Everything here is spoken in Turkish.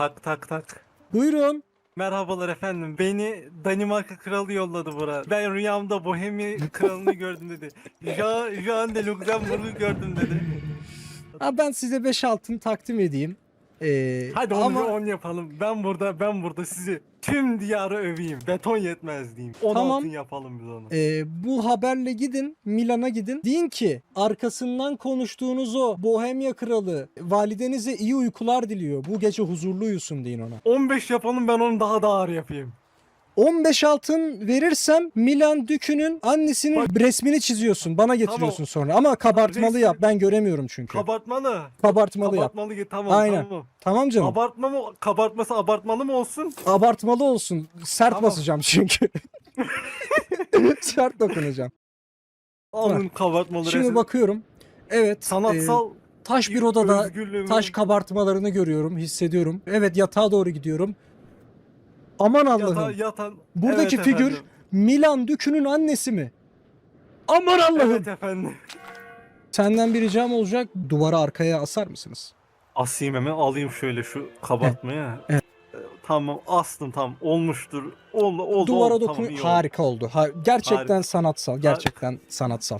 Tak tak tak. Buyurun. Merhabalar efendim. Beni Danimarka kralı yolladı buraya. Ben rüyamda Bohemia kralını gördüm dedi. Jean, Jean de Luxembourg'u gördüm dedi. Ha, ben size 5 altın takdim edeyim. Ee, Hadi onu ama 10 yapalım. Ben burada ben burada sizi tüm diyarı öveyim. Beton yetmez diyeyim. 10 Tamam. altın yapalım biz onu. e, bu haberle gidin Milan'a gidin. Deyin ki arkasından konuştuğunuz o Bohemya kralı validenize iyi uykular diliyor. Bu gece huzurlu uyusun deyin ona. 15 yapalım ben onu daha da ağır yapayım. 15 altın verirsem Milan Dükü'nün annesinin resmini çiziyorsun. Bana getiriyorsun sonra. Ama kabartmalı Resmi- yap. Ben göremiyorum çünkü. Kabartmalı. kabartmalı yap. Kabartmalı git tamam Aynen. tamam. Tamam canım. Abartma mı? Kabartması abartmalı mı olsun? Abartmalı olsun. Sert Tamam. basacağım çünkü. Sert dokunacağım. Alın kabartmalı Şimdi resim. bakıyorum. Evet. Sanatsal e, taş bir odada özgürlüğümü- taş kabartmalarını görüyorum, hissediyorum. Evet yatağa doğru gidiyorum. Aman Allah'ım. yata, yatan. Buradaki Evet figür efendim. Milan Dükü'nün annesi mi? Aman Allah'ım. Evet efendim. Senden bir ricam olacak. Duvara arkaya asar mısınız? Asayım hemen alayım şöyle şu kabartmayı. Evet. Ee, Tamam astım tamam olmuştur. Oldu oldu. Duvara oldu, dokun. tamam. Harika oldu. Ha- gerçekten Harika. sanatsal. Gerçekten sanatsal.